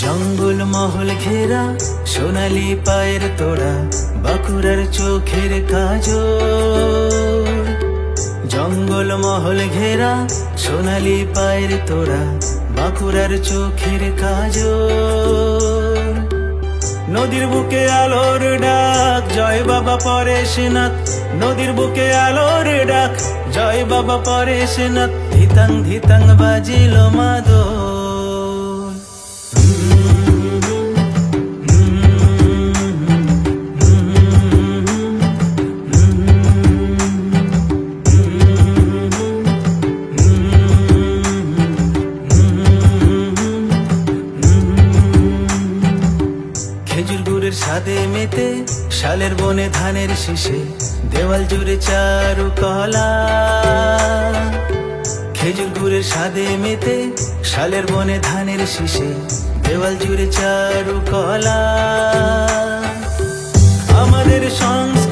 জঙ্গল মহল ঘেরা, সোনালি পায়ের তোড়া, বাঁকুড়ার চোখের কাজ জঙ্গল মহল ঘেরা, সোনালি পায়ের তোড়া, বাঁকুড়ার চোখের কাজ নদীর বুকে আলোর ডাক, জয় বাবা পরেশনাথ। নদীর বুকে আলোর ডাক, জয় বাবা পরেশনাথ। ধিতাং ধিতাং বাজিল খেজুর গুড়ের স্বাদে মেতে, শালের বনে ধানের শীষে, দেওয়াল জুড়ে চারু কলা। খেজুর গুড়ের স্বাদে মেতে, শালের বনে ধানের শীষে, দেওয়াল জুড়ে চারু কলা। আমাদের সংস্কৃতি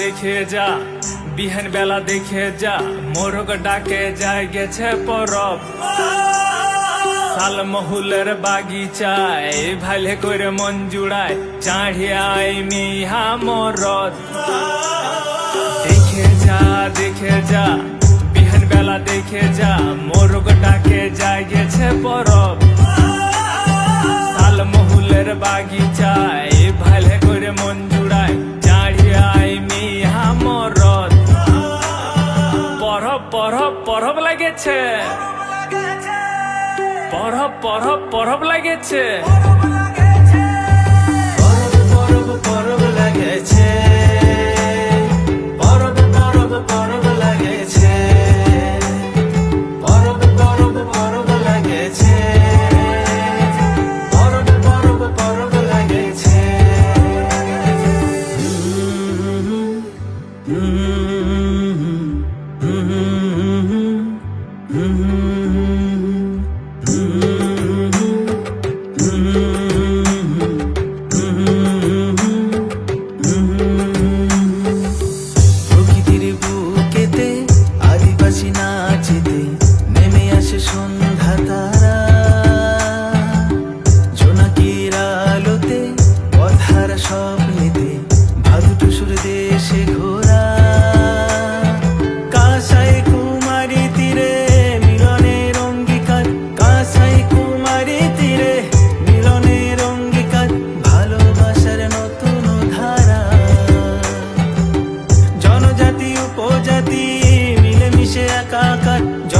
দেখে যা, বিহান বেলা দেখে যা, মোরগ ডাকে যায় গেছে পরব। সাল মহুলের বাগিচায় ভালে করে মন জুড়ায় চাঢ়িয়াই মিহা মরদ। দেখে যা দেখে যা, বিহান বেলা দেখে যা, মোরগ ডাকে যায় গেছে পরব। পরব লাগেছে। পরব পরব পরব লাগেছে।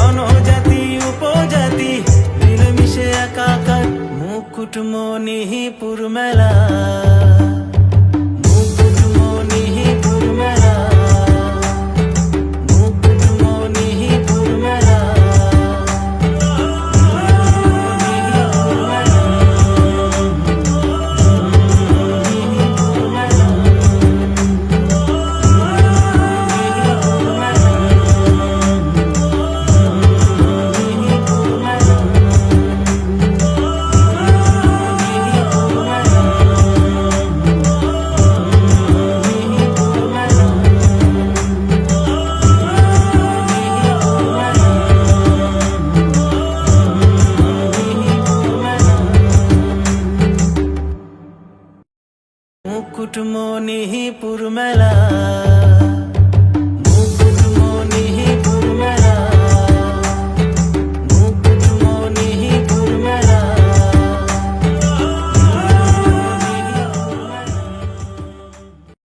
জনজাতি উপজাতি মিলেমিশে একাকার মুকুটমণিপুর মেলা। মুকুটমণিপুর মেলা।